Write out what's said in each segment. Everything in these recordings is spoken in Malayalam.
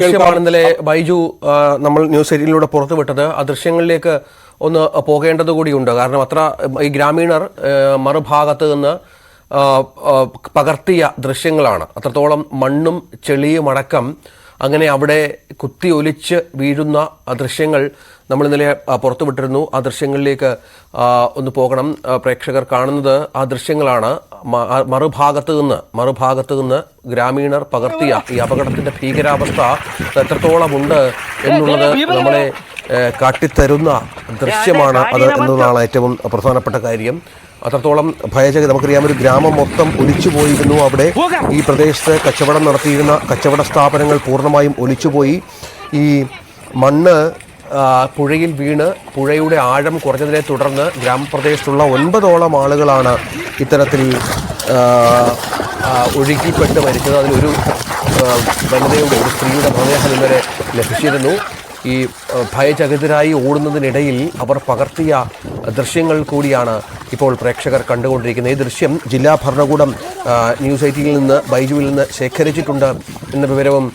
ദൃശ്യമാണ് ഇന്നലെ ബൈജു നമ്മൾ ന്യൂസ് എയ്റ്റീനിലൂടെ പുറത്തുവിട്ടത്. ആ ദൃശ്യങ്ങളിലേക്ക് ഒന്ന് പോകേണ്ടത് കൂടിയുണ്ട്. കാരണം അത്ര ഈ ഗ്രാമീണർ മറുഭാഗത്ത് നിന്ന് പകർത്തിയ ദൃശ്യങ്ങളാണ്. അത്രത്തോളം മണ്ണും ചെളിയും അടക്കം അങ്ങനെ അവിടെ കുത്തി ഒലിച്ച് വീഴുന്ന ദൃശ്യങ്ങൾ നമ്മൾ ഇന്നലെ പുറത്തു പുറത്തുവിട്ടിരുന്നു ആ ദൃശ്യങ്ങളിലേക്ക് ഒന്ന് പോകണം. പ്രേക്ഷകർ കാണുന്നത് ആ ദൃശ്യങ്ങളാണ്. മറുഭാഗത്ത് നിന്ന് മറുഭാഗത്ത് നിന്ന് ഗ്രാമീണർ പകർത്തിയ ഈ അപകടത്തിന്റെ ഭീകരാവസ്ഥ എത്രത്തോളം ഉണ്ട് എന്നുള്ളത് നമ്മളെ കാട്ടിത്തരുന്ന ദൃശ്യമാണ് അത് എന്നതാണ് ഏറ്റവും പ്രധാനപ്പെട്ട കാര്യം. അത്രത്തോളം ഭയചക നമുക്കറിയാം ഒരു ഗ്രാമം മൊത്തം ഒലിച്ചു പോയിരുന്നു അവിടെ. ഈ പ്രദേശത്ത് കച്ചവടം നടത്തിയിരുന്ന കച്ചവട സ്ഥാപനങ്ങൾ പൂർണമായും ഒലിച്ചുപോയി. ഈ മണ്ണ് പുഴയിൽ വീണ് പുഴയുടെ ആഴം കുറഞ്ഞതിനെ തുടർന്ന് ഗ്രാമപ്രദേശത്തുള്ള ഒൻപതോളം ആളുകളാണ് ഇത്തരത്തിൽ ഒഴുകിപ്പെട്ട് മരിച്ചത്. അതിലൊരു വനിതയുടെ ഒരു സ്ത്രീയുടെ മൃതദേഹം ഇന്നലെ ലഭിച്ചിരുന്നു. ഈ ഭയചകിതരായി ഓടുന്നതിനിടയിൽ അവർ പകർത്തിയ ദൃശ്യങ്ങൾ കൂടിയാണ് ഇപ്പോൾ പ്രേക്ഷകർ കണ്ടുകൊണ്ടിരിക്കുന്നത്. ഈ ദൃശ്യം ജില്ലാ ഭരണകൂടം ന്യൂസ് എയ്റ്റീനിൽ നിന്ന് ബൈജുവിൽ നിന്ന് ശേഖരിച്ചിട്ടുണ്ട് എന്ന വിവരവും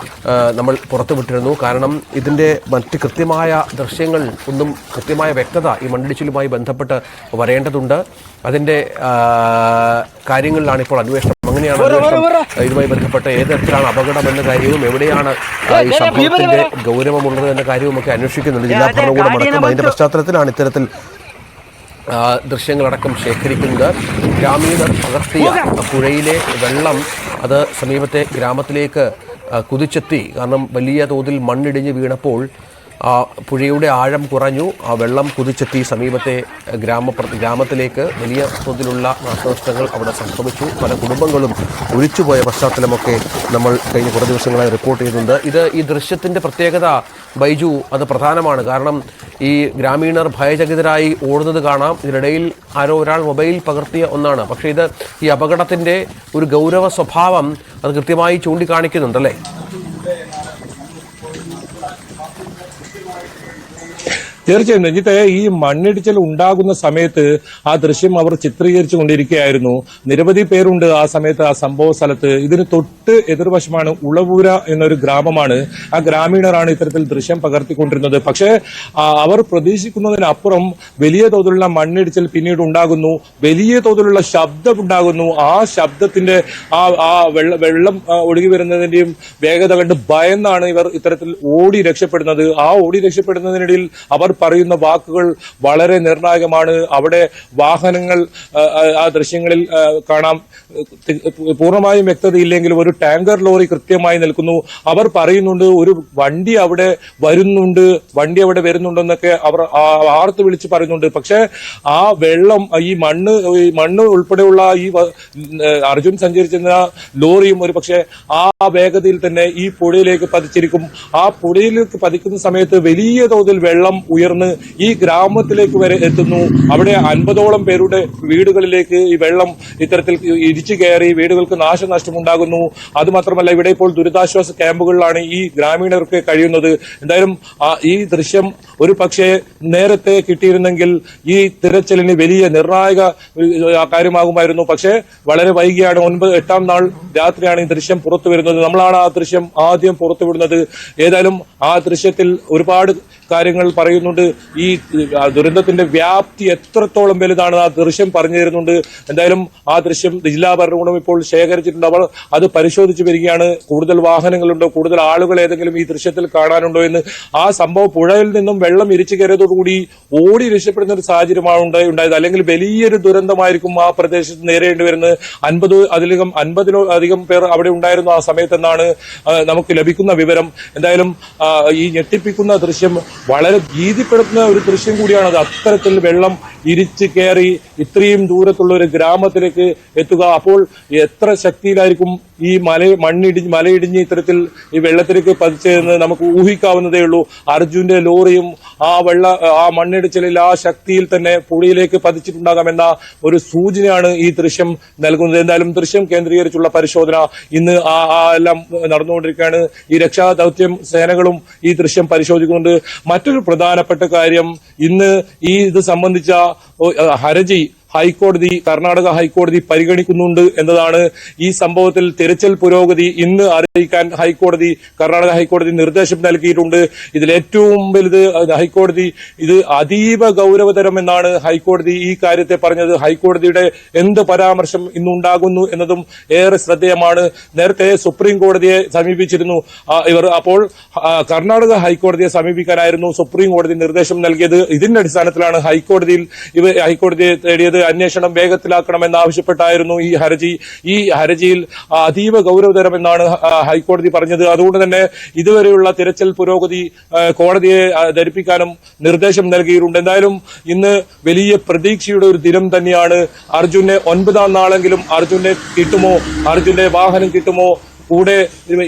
നമ്മൾ പുറത്തുവിട്ടിരുന്നു. കാരണം ഇതിന്റെ മറ്റ് കൃത്യമായ ദൃശ്യങ്ങൾ ഒന്നും കൃത്യമായ വ്യക്തത ഈ മണ്ണിടിച്ചിലുമായി ബന്ധപ്പെട്ട് വരേണ്ടതുണ്ട്. അതിന്റെ കാര്യങ്ങളിലാണ് ഇപ്പോൾ അന്വേഷണം അങ്ങനെയാണ് ഇതുമായി ബന്ധപ്പെട്ട് ഏത് തരത്തിലാണ് അപകടം എന്ന കാര്യവും എവിടെയാണ് ഈ സംഭവത്തിന്റെ ഗൗരവമുള്ളത് എന്ന കാര്യവും ഒക്കെ അന്വേഷിക്കുന്നുണ്ട്. ജില്ലാ ഭരണകൂടം അടക്കം അതിന്റെ പശ്ചാത്തലത്തിലാണ് ഇത്തരത്തിൽ ദൃശ്യങ്ങളടക്കം ശേഖരിക്കുന്നത്. ഗ്രാമീണർ പകർത്തിയ പുഴയിലെ വെള്ളം അത് സമീപത്തെ ഗ്രാമത്തിലേക്ക് കുതിച്ചെത്തി. കാരണം വലിയ തോതിൽ മണ്ണിടിഞ്ഞ് വീണപ്പോൾ ആ പുഴയുടെ ആഴം കുറഞ്ഞു. ആ വെള്ളം കുതിച്ചെത്തി സമീപത്തെ ഗ്രാമ ഗ്രാമത്തിലേക്ക് വലിയ തോതിലുള്ള നാശനഷ്ടങ്ങൾ അവിടെ സംഭവിച്ചു. പല കുടുംബങ്ങളും ഒഴിച്ചുപോയ പശ്ചാത്തലമൊക്കെ നമ്മൾ കഴിഞ്ഞ കുറേ ദിവസങ്ങളായി റിപ്പോർട്ട് ചെയ്യുന്നുണ്ട്. ഇത് ഈ ദൃശ്യത്തിന്റെ പ്രത്യേകത ബൈജു അത് പ്രധാനമാണ്. കാരണം ഈ ഗ്രാമീണർ ഭയചകിതരായി ഓടുന്നത് കാണാം. ഇതിനിടയിൽ ആരോ ഒരാൾ മൊബൈൽ പകർത്തിയ ഒന്നാണ്. പക്ഷേ ഇത് ഈ അപകടത്തിന്റെ ഒരു ഗൗരവ സ്വഭാവം അത് കൃത്യമായി ചൂണ്ടിക്കാണിക്കുന്നുണ്ടല്ലേ? തീർച്ചയായും രഞ്ജിത്തെ ഈ മണ്ണിടിച്ചിൽ ഉണ്ടാകുന്ന സമയത്ത് ആ ദൃശ്യം അവർ ചിത്രീകരിച്ചു കൊണ്ടിരിക്കുകയായിരുന്നു. നിരവധി പേരുണ്ട് ആ സമയത്ത് ആ സംഭവ സ്ഥലത്ത്. ഇതിന് തൊട്ട് എതിർവശമാണ് ഉളവൂര എന്നൊരു ഗ്രാമമാണ്. ആ ഗ്രാമീണരാണ് ഇത്തരത്തിൽ ദൃശ്യം പകർത്തിക്കൊണ്ടിരുന്നത്. പക്ഷേ അവർ പ്രതീക്ഷിക്കുന്നതിനപ്പുറം വലിയ തോതിലുള്ള മണ്ണിടിച്ചിൽ പിന്നീട് ഉണ്ടാകുന്നു. വലിയ തോതിലുള്ള ശബ്ദം ഉണ്ടാകുന്നു. ആ ശബ്ദത്തിന്റെ ആ ആ വെള്ളം ഒഴുകി വരുന്നതിന്റെയും വേഗത കണ്ട് ഭയന്നാണ് ഇവർ ഇത്തരത്തിൽ ഓടി രക്ഷപ്പെടുന്നത്. ആ ഓടി രക്ഷപ്പെടുന്നതിനിടയിൽ അവർ പറയുന്ന വാക്കുകൾ വളരെ നിർണായകമാണ്. അവിടെ വാഹനങ്ങൾ ആ, ദൃശ്യങ്ങളിൽ കാണാം. പൂർണമായും വ്യക്തതയില്ലെങ്കിലും ഒരു ടാങ്കർ ലോറി കൃത്യമായി നിൽക്കുന്നു. അവർ പറയുന്നുണ്ട് ഒരു വണ്ടി അവിടെ വരുന്നുണ്ട് വണ്ടി അവിടെ വരുന്നുണ്ടെന്നൊക്കെ അവർ ആർത്ത് വിളിച്ച് പറയുന്നുണ്ട്. പക്ഷേ ആ വെള്ളം ഈ മണ്ണ് ഈ മണ്ണ് ഉൾപ്പെടെയുള്ള ഈ അർജുൻ സഞ്ചരിച്ചിരുന്ന ലോറിയും ഒരു പക്ഷേ ആ വേഗതയിൽ തന്നെ ഈ പുഴയിലേക്ക് പതിച്ചിരിക്കും. ആ പുഴയിലേക്ക് പതിക്കുന്ന സമയത്ത് വലിയ തോതിൽ വെള്ളം ഉയർന്ന് ഈ ഗ്രാമത്തിലേക്ക് വരെ എത്തുന്നു. അവിടെ അൻപതോളം പേരുടെ വീടുകളിലേക്ക് ഈ വെള്ളം ഇത്തരത്തിൽ ഇടിച്ചു കയറി വീടുകൾക്ക് നാശനഷ്ടമുണ്ടാകുന്നു. അതുമാത്രമല്ല ഇവിടെ ഇപ്പോൾ ദുരിതാശ്വാസ ക്യാമ്പുകളിലാണ് ഈ ഗ്രാമീണർക്ക് കഴിയുന്നത്. എന്തായാലും ഈ ദൃശ്യം ഒരു പക്ഷേ നേരത്തെ കിട്ടിയിരുന്നെങ്കിൽ ഈ തിരച്ചിലിന് വലിയ നിർണായക കാര്യമാകുമായിരുന്നു. പക്ഷേ വളരെ വൈകിയാണ് ഒൻപത് എട്ടാം നാൾ രാത്രിയാണ് ഈ ദൃശ്യം പുറത്തു വരുന്നത് നമ്മളാണ് ആ ദൃശ്യം ആദ്യം പുറത്തുവിടുന്നത്. ഏതായാലും ആ ദൃശ്യത്തിൽ ഒരുപാട് കാര്യങ്ങൾ പറയുന്നുണ്ട്. ഈ ദുരന്തത്തിന്റെ വ്യാപ്തി എത്രത്തോളം വലുതാണ് ആ ദൃശ്യം പറഞ്ഞു തരുന്നുണ്ട്. എന്തായാലും ആ ദൃശ്യം ജില്ലാ ഭരണകൂടം ഇപ്പോൾ ശേഖരിച്ചിട്ടുണ്ട്. അവർ അത് പരിശോധിച്ചു വരികയാണ്. കൂടുതൽ വാഹനങ്ങളുണ്ടോ? കൂടുതൽ ആളുകൾ ഏതെങ്കിലും ഈ ദൃശ്യത്തിൽ കാണാനുണ്ടോ എന്ന്. ആ സംഭവം പുഴയിൽ നിന്നും വെള്ളം ഇരിച്ചു കയറിയതോടുകൂടി ഓടി രക്ഷപ്പെടുന്ന ഒരു സാഹചര്യമാണ് ഉണ്ടായി- ഉണ്ടായത്. അല്ലെങ്കിൽ വലിയൊരു ദുരന്തമായിരിക്കും ആ പ്രദേശത്ത് നേരിടേണ്ടി വരുന്നത്. അൻപത് അതിലധികം അൻപതിലോ അധികം പേർ അവിടെ ഉണ്ടായിരുന്നു ആ സമയത്തെന്നാണ് നമുക്ക് നമുക്ക് ലഭിക്കുന്ന വിവരം എന്തായാലും ഈ ഞെട്ടിപ്പിക്കുന്ന ദൃശ്യം വളരെ ഭീതിപ്പെടുത്തുന്ന ഒരു ദൃശ്യം കൂടിയാണ് അത്. അത്തരത്തിൽ വെള്ളം ഇരിച്ച് കയറി ഇത്രയും ദൂരത്തുള്ള ഒരു ഗ്രാമത്തിലേക്ക് എത്തുക. അപ്പോൾ എത്ര ശക്തിയിലായിരിക്കും ഈ മല മണ്ണിടിഞ്ഞ് മലയിടിഞ്ഞ് ഇത്തരത്തിൽ ഈ വെള്ളത്തിലേക്ക് പതിച്ചതെന്ന് നമുക്ക് ഊഹിക്കാവുന്നതേ ഉള്ളൂ. അർജുന്റെ ലോറിയും ആ വെള്ള ആ മണ്ണിടിച്ചിലിൽ ആ ശക്തിയിൽ തന്നെ പുഴയിലേക്ക് പതിച്ചിട്ടുണ്ടാകാമെന്ന ഒരു സൂചനയാണ് ഈ ദൃശ്യം നൽകുന്നത്. എന്തായാലും ദൃശ്യം കേന്ദ്രീകരിച്ചുള്ള പരിശോധന ഇന്ന് ആ എല്ലാം നടന്നുകൊണ്ടിരിക്കുകയാണ്. രക്ഷാ ദൗത്യം സേനകളും ഈ ദൃശ്യം പരിശോധിക്കുന്നുണ്ട്. മറ്റൊരു പ്രധാനപ്പെട്ട കാര്യം ഇന്ന് ഈ ഇത് സംബന്ധിച്ച ഹർജി ഹൈക്കോടതി കർണാടക ഹൈക്കോടതി പരിഗണിക്കുന്നുണ്ട് എന്നതാണ് ഈ സംഭവത്തിൽ തിരച്ചിൽ പുരോഗതി ഇന്ന് അറിയിക്കാൻ ഹൈക്കോടതി കർണാടക ഹൈക്കോടതി നിർദ്ദേശം നൽകിയിട്ടുണ്ട്. ഇതിൽ ഏറ്റവും വലുത് ഹൈക്കോടതി ഇത് അതീവ ഗൌരവതരം എന്നാണ് ഹൈക്കോടതി ഈ കാര്യത്തെ പറഞ്ഞത്. ഹൈക്കോടതിയുടെ എന്ത് പരാമർശം ഇന്നുണ്ടാകുന്നു എന്നതും ഏറെ ശ്രദ്ധേയമാണ്. നേരത്തെ സുപ്രീം കോടതിയെ സമീപിച്ചിരുന്നു. ഇവർ അപ്പോൾ കർണാടക ഹൈക്കോടതിയെ സമീപിക്കാനായിരുന്നു സുപ്രീം കോടതി നിർദ്ദേശം നൽകിയത്. ഇതിന്റെ അടിസ്ഥാനത്തിലാണ് ഹൈക്കോടതിയിൽ ഇവ ഹൈക്കോടതിയെ തേടിയത്. അന്വേഷണം വേഗത്തിലാക്കണമെന്ന് ആവശ്യപ്പെട്ടായിരുന്നു ഈ ഹർജി. ഈ ഹർജിയിൽ അതീവ ഗൗരവതരമെന്നാണ് ഹൈക്കോടതി പറഞ്ഞത്. അതുകൊണ്ട് തന്നെ ഇതുവരെയുള്ള തിരച്ചിൽ പുരോഗതി കോടതിയെ ധരിപ്പിക്കാനും നിർദ്ദേശം നൽകിയിട്ടുണ്ട്. എന്തായാലും ഇന്ന് വലിയ പ്രതീക്ഷയുടെ ഒരു ദിനം തന്നെയാണ്. അർജുനെ ഒൻപതാം നാളെങ്കിലും അർജുനെ കിട്ടുമോ? അർജുന്റെ വാഹനം കിട്ടുമോ? കൂടെ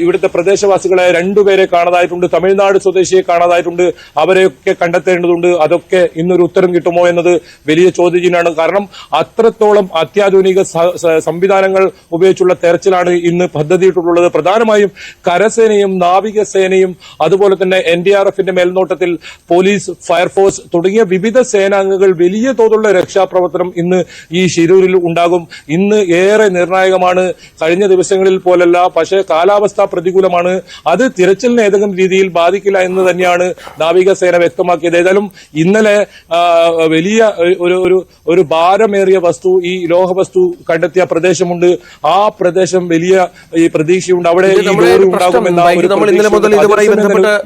ഇവിടുത്തെ പ്രദേശവാസികളെ രണ്ടുപേരെ കാണാതായിട്ടുണ്ട്. തമിഴ്നാട് സ്വദേശിയെ കാണാതായിട്ടുണ്ട്. അവരെയൊക്കെ കണ്ടെത്തേണ്ടതുണ്ട്. അതൊക്കെ ഇന്നൊരു ഉത്തരം കിട്ടുമോ എന്നത് വലിയ ചോദ്യചിഹ്നമാണ് കാരണം അത്രത്തോളം അത്യാധുനിക സംവിധാനങ്ങൾ ഉപയോഗിച്ചുള്ള തെരച്ചിലാണ് ഇന്ന് പദ്ധതിയിട്ടുള്ളത്. പ്രധാനമായും കരസേനയും നാവികസേനയും അതുപോലെ തന്നെ എൻ ഡി ആർ എഫിന്റെ മേൽനോട്ടത്തിൽ പോലീസ് ഫയർഫോഴ്സ് തുടങ്ങിയ വിവിധ സേനാംഗങ്ങൾ വലിയ തോതിലുള്ള രക്ഷാപ്രവർത്തനം ഇന്ന് ഈ ശിരൂരിൽ ഉണ്ടാകും. ഇന്ന് ഏറെ നിർണായകമാണ്. കഴിഞ്ഞ ദിവസങ്ങളിൽ പോലല്ല പക്ഷേ കാലാവസ്ഥ പ്രതികൂലമാണ്. അത് തിരച്ചിലിനെ ഏതെങ്കിലും രീതിയിൽ ബാധിക്കില്ല എന്ന് തന്നെയാണ് നാവികസേന വ്യക്തമാക്കിയത്. ഏതായാലും ഇന്നലെ വലിയ ഒരു ഒരു ഒരു ഭാരമേറിയ വസ്തു ഈ ലോഹ വസ്തു കണ്ടെത്തിയ പ്രദേശമുണ്ട്. ആ പ്രദേശം വലിയ ഈ പ്രതീക്ഷയുണ്ട്. അവിടെ ഈ നമ്മുടെ ലോറി ഒരു പ്രശ്നം. ഉണ്ടാകുമെന്ന